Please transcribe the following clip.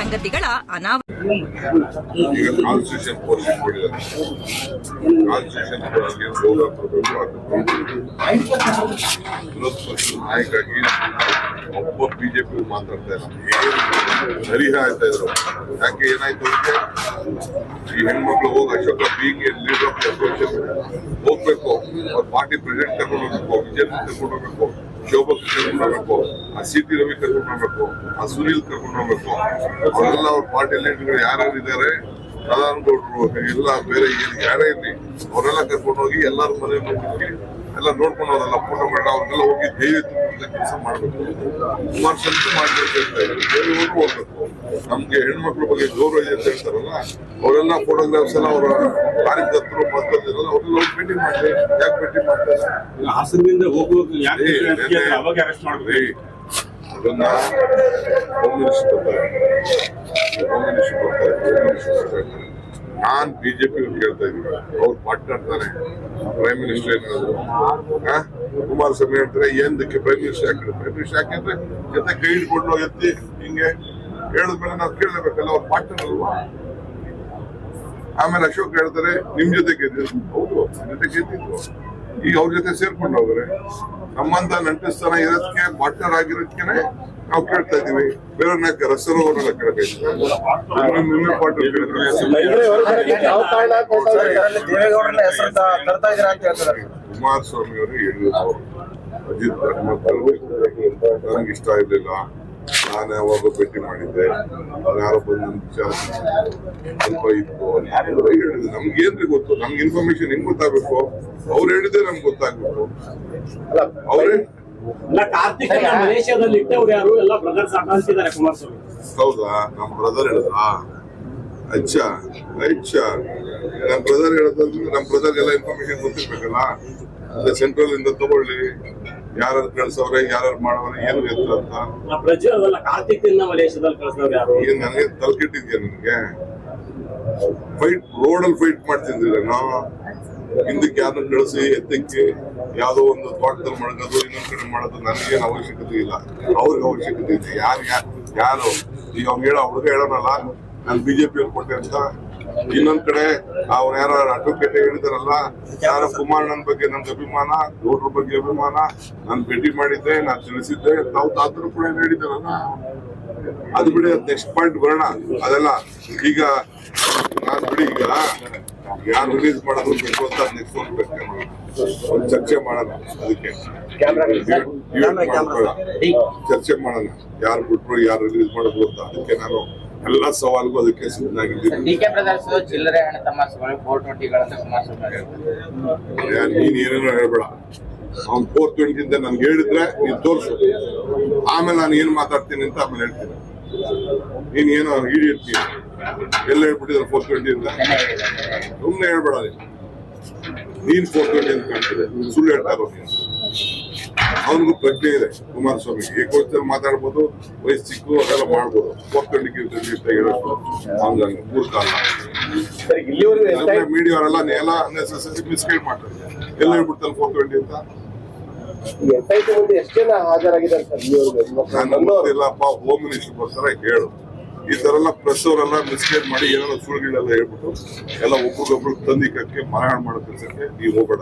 ಸಂಗತಿಗಳ ಅನಾವರಣ. ಈಗ ಕಾನ್ಸ್ಟಿಟ್ಯೂಷನ್ ಕೋರ್ಸ್ ಕೊಟ್ಟಿದ್ದಾರೆ ಕಾನ್ಸ್ಟಿಟ್ಯೂಷನ್ ಕೋರ್ಸ್ಗೆ ಗೌರವ ಕೊಡಬೇಕು ಅದು ನಾಯಕಾಗಿ ಬಿಜೆಪಿ ಮಾತಾಡ್ತಾ ಇಲ್ಲ. ಹರಿಹ ಆಯ್ತಾ ಯಾಕೆ ಏನಾಯ್ತು ಈ ಹೆಣ್ಮಕ್ಳು ಹೋಗಿ ಅಶೋಕ ಬೀಂಗ್ ಆಫ್ ಹೋಗ್ಬೇಕು. ಅವ್ರ ಪಾರ್ಟಿ ಪ್ರೆಸಿಡೆಂಟ್ ವಿಜಯ್ ಕರ್ಕೊಂಡು ಹೋಗ್ಬೇಕು. ಶೋಭಾ ಕರ್ಕೊಂಡು ಆ ಸಿ ಟಿ ರವಿ ಕರ್ಕೊಂಡು ಆ ಸುನೀಲ್ ಕರ್ಕೊಂಡು ಹೋಗ್ಬೇಕು. ಅವರೆಲ್ಲ ಅವ್ರ ಪಾರ್ಟಿ ಲೀಡರ್ಗಳು ಯಾರ್ಯಾರು ಇದ್ದಾರೆ ಪ್ರಧಾನಗೌಡರು ಎಲ್ಲ ಬೇರೆ ಏನು ಯಾರೇ ಇರಲಿ, ಅವರೆಲ್ಲ ಕರ್ಕೊಂಡು ಹೋಗಿ ಎಲ್ಲರೂ ಮನೆ ಎಲ್ಲ ನೋಡ್ಕೊಂಡು ಅವರೆಲ್ಲ ಫೋಟೋ ಮಾಡಿ ಅವ್ರಿಗೆಲ್ಲ ಹೋಗಿ ಧೈರ್ಯ ತುಂಬುವಂತ ಕೆಲಸ ಮಾಡಬೇಕು. ಕುಮಾರಸ್ವಾಮಿ ಮಾಡಬೇಕು ಅಂತ ಇದ್ದಾರೆ ಹೋಗ್ಬೇಕು. ನಮ್ಗೆ ಹೆಣ್ಮಕ್ಳ ಬಗ್ಗೆ ಗೌರವ ಇದೆ ಅಂತ ಹೇಳ್ತಾರಲ್ಲ ಅವರೆಲ್ಲ ಫೋಟೋಗ್ರಾಫ್ಸ್ ಎಲ್ಲ ಅವರ ಕಾರ್ಯಕರ್ತರು ಮತ್ತೊಂದಿರಲ್ಲ ಅವ್ರನ್ನ ಹೋಗಿ ಭೇಟಿ ಮಾಡಿ ಯಾಕೆ ಭೇಟಿ ಮಾಡ್ತಾರೆ ಹಾಸನದಿಂದ ಹೋಗುವಾಗ ಯಾಕೆ ಅವಾಗ ಅರೆಸ್ಟ್ ಏ, ಅದನ್ನ ಹೋಮ್ ಮಿನಿಸ್ಟರ್ ಬರ್ತಾರೆ ಹೋಮ್ ಮಿನಿಸ್ಟರ್ ಬರ್ತಾರೆ ಹೋಮ್ ಮಿನಿಸ್ಟರ್ ಬರ್ತಾರೆ ನಾನ್ ಬಿಜೆಪಿ ಕೇಳ್ತಾ ಇದ್ದೀನಿ. ಅವ್ರು ಮಾತಾಡ್ತಾರೆ ಪ್ರೈಮ್ ಮಿನಿಸ್ಟರ್ ಏನಾದ್ರು? ಕುಮಾರಸ್ವಾಮಿ ಹೇಳ್ತಾರೆ ಎಂದಕ್ಕೆ ಪ್ರೈಮ್ ಮಿನಿಸ್ಟರ್ ಯಾಕೆ ಪ್ರೈಮ್ ಮಿನಿಸ್ಟರ್ ಯಾಕೆಂದ್ರೆ ಜೊತೆ ಕೈ ಹಿಡ್ಕೊಂಡು ಎತ್ತಿ ಹಿಂಗೆ ಹೇಳಿದ್ಮೇಲೆ ನಾವು ಕೇಳಬೇಕಲ್ಲ ಅವ್ರ ಪಾರ್ಟ್ನರ್ ಅಲ್ವಾ ಆಮೇಲೆ ಅಶೋಕ್ ಹೇಳ್ತಾರೆ ನಿಮ್ ಜೊತೆ ಗೆದ್ದಿದ್ರು ಹೌದು ಜೊತೆ ಗೆದ್ದಿದ್ರು ಈಗ ಅವ್ರ ಜೊತೆ ಸೇರ್ಕೊಂಡು ಹೋಗ್ರೆ ನಮ್ಮಂತ ನಂಟಿಸ್ತಾನ ಇರೋದಕ್ಕೆ ಪಾರ್ಟ್ನರ್ ಆಗಿರೋದಕ್ಕೆ ನಾವು ಕೇಳ್ತಾ ಇದೀವಿ ಬೇರೆ ನಾಲ್ಕು ರಸರವರೆಲ್ಲ ಕೇಳಬೇಕು ನಿನ್ನೆ ಪಾರ್ಟ್ನರ್ ಯಾವ ಕಾರಣ ಕೊಡ್ತಾ ಇದ್ದಾರೆ? ದೇವೇಗೌಡರನ್ನ ಹೆಸರು ತ- ತರ್ತಾ ಇದ್ದೀರಾ ಅಂತ ಹೇಳ್ತಾರೆ ಕುಮಾರಸ್ವಾಮಿ ಅವರು ಹೇಳಿದ್ರು ಅಜಿತ್ ಧರ್ಮಸ್ಥಳ ನನಗೆ ಇಷ್ಟ ಇರಲಿಲ್ಲ. ನಾನು ಯಾವಾಗ ಭೇಟಿ ಮಾಡಿದ್ದೆ. ಅವ್ರು ಯಾರೋ ಬಂದು ವಿಚಾರ ಸ್ವಲ್ಪ ಇತ್ತು. ಹೇಳಿದ್ರು. ನಮ್ಗೆ ಏನ್ರಿ ಗೊತ್ತು? ನಮ್ಗೆ ಇನ್ಫಾರ್ಮೇಶನ್ ಹೆಂಗ್ ಗೊತ್ತಾಗ್ಬೇಕು? ಅವ್ರು ಹೇಳಿದ್ರೆ ನಮ್ಗೆ ಗೊತ್ತಾಗ್ಬೇಕು. ಅವ್ರೇ ಹೌದಾ? ನಮ್ಮ ಬ್ರದರ್ ಹೇಳಿದ್ರಾ? ಅಚ್ಚ ಅಚ್ಚ ನಮ್ಮ ಬ್ರದರ್ ಹೇಳೋದಂದ್ರೆ ನಮ್ಮ ಬ್ರದರ್ ಎಲ್ಲ ಇನ್ಫಾರ್ಮೇಶನ್ ಗೊತ್ತಿರ್ಬೇಕಲ್ಲ ಅದೇ ಸೆಂಟ್ರಲ್ ಇಂದ ತಗೊಳ್ಳಿ ಯಾರು ಕಳ್ಸವ್ರೆ ಯಾರು ಮಾಡವ್ರೆ ಏನು ಎತ್ತ ಅಂತ ಆ ಪ್ರಜ್ವಲ್ ಅಲ್ಲ ಕಾರ್ತಿಕ್ ಇಂದ ಮಲೇಷ್ಯಾದಲ್ಲಿ ಕಳ್ಸಿದವ್ರು ಯಾರು ಏನ್ ನನಗೆ ತಲೆಕೆಟ್ಟಿದ್ಯಾ ನಿನಗೆ ಫೈಟ್ ರೋಡಲ್ಲಿ ಫೈಟ್ ಮಾಡ್ತಿದ್ದಿಲ್ಲ ನಾವು ಹಿಂದಕ್ಕೆ ಯಾರನ್ನ ಕಳಿಸಿ ಎತ್ತಕ್ಕೆ ಯಾವ್ದೋ ಒಂದು ತೋಟದಲ್ಲಿ ಮಡಗೋದು ಇನ್ನೊಂದ್ ಕಡೆ ಮಾಡೋದು ನನಗೇನು ಅವಶ್ಯಕತೆ ಇಲ್ಲ ಅವ್ರಿಗೆ ಅವಶ್ಯಕತೆ ಇದೆ ಯಾರು ಯಾರು ಈಗ ಅವ್ನು ಹೇಳೋ ಹುಡುಗ ಹೇಳೋನಲ್ಲ ನಾನು ಬಿಜೆಪಿ ಅವ್ರು ಕೊಟ್ಟೆ ಅಂತ ಇನ್ನೊಂದ್ ಕಡೆ ಅವ್ರು ಯಾರ ಅಡ್ವೊಕೇಟ್ ಹೇಳಿದಾರಲ್ಲ ಯಾರ ಕುಮಾರಣ್ಣನ ಬಗ್ಗೆ ನನ್ಗೆ ಅಭಿಮಾನ ಗೌಡ್ರ ಬಗ್ಗೆ ಅಭಿಮಾನ ನಾನು ಭೇಟಿ ಮಾಡಿದ್ದೆ ನಾನು ತಿಳಿಸಿದ್ದೆ ತಾವು ತಾತರು ಕೂಡ ಏನ್ ಹೇಳಿದಾರಲ್ಲ ಅದು ಬಿಡಿ ನೆಕ್ಸ್ಟ್ ಪಾಯಿಂಟ್ ಬರೋಣ. ಅದೆಲ್ಲ ಈಗ ನಾನ್ ಬಿಡಿ ಈಗ ಯಾರು ರಿಲೀಸ್ ಮಾಡೋದು ಬೇಕು ಅಂತ ನೆಕ್ಸ್ಟ್ ಒಂದು ಪ್ರಶ್ನೆ ಮಾಡೋಣ ಒಂದು ಚರ್ಚೆ ಮಾಡೋಣ ಅದಕ್ಕೆ. ಚರ್ಚೆ ಮಾಡೋಣ. ಯಾರು ಬಿಟ್ರು ಯಾರು ರಿಲೀಸ್ ಮಾಡೋದು ಅಂತ ಅದಕ್ಕೆ ನಾನು ಎಲ್ಲಾ ಸವಾಲ್ಗೂ ಅದಕ್ಕೆ ಬ್ರದರ್ಸ್ ಚಿಲ್ಲರೆ ಹಣ ಫೋರ್ ಟ್ವೆಂಟಿಗಳಂತ ನೀನ್ ಏನೇನೋ ಹೇಳ್ಬೇಡ. ಅವ್ನು ಫೋರ್ ಅಂತ ನನ್ಗೆ ಹೇಳಿದ್ರೆ ನೀನ್ ತೋರಿಸು. ಆಮೇಲೆ ನಾನು ಏನ್ ಮಾತಾಡ್ತೀನಿ ಅಂತ ಆಮೇಲೆ ಹೇಳ್ತೀನಿ. ನೀನ್ ಏನೋ ಹಿಡಿಯಿರ್ತೀನಿ ಎಲ್ಲ ಹೇಳ್ಬಿಟ್ಟಿದ್ರೆ ಫೋರ್ ಟ್ವೆಂಟಿ ಅಂತ ಸುಮ್ಮನೆ ಹೇಳ್ಬೇಡ ನೀನು. ನೀನ್ ಟ್ವೆಂಟಿ ಅಂತ ಕಾಣ್ತಿದೆ. ಸುಳ್ಳು ಹೇಳ್ತಾ ಇರೋ ಅವ್ರಿಗೂ ಅವನಿಗೂ ಪ್ರಜ್ಞೆ ಇದೆ. ಕುಮಾರಸ್ವಾಮಿ ಏಕೋಚರ ಮಾತಾಡ್ಬೋದು ವಯಸ್ಸು ಚಿಕ್ಕು ಅದೆಲ್ಲ ಮಾಡ್ಬೋದು. ಹೇಳೋದು ಅವ್ನಿಗೆ ಮೂರ್ಖ ಅಲ್ಲ. ಮೀಡಿಯಾ ಅವರೆಲ್ಲ ಎಲ್ಲ ನೆಸೆಸರಿ ಮಿಸ್ಗೈಡ್ ಮಾಡ್ತಾರೆ. ಎಲ್ಲ ಹೇಳ್ಬಿಡ್ತಾರೆ ಟ್ವೆಂಟಿ ಅಂತ? ಎಷ್ಟೇ ಹಾಜರಾಗಿದ್ದಾರೆ ಹೋಮ್ ಮಿನಿಸ್ಟರ್ ಬರ್ತಾರೆ ಹೇಳು. ಈ ತರ ಎಲ್ಲ ಪ್ರೆಸ್ ಅವರೆಲ್ಲ ಮಿಸ್ಗೈಡ್ ಮಾಡಿ ಏನಾದ್ರು ಸುಳ್ಳುಗಳೆಲ್ಲ ಹೇಳ್ಬಿಟ್ಟು ಎಲ್ಲ ಒಬ್ರಿಗೊಬ್ರು ತಂದಿಕಕ್ಕೆ ಮಾರಾಟ ಮಾಡೋ ಕೆಲಸಕ್ಕೆ ನೀವು ಹೋಗ್ಬೇಡ.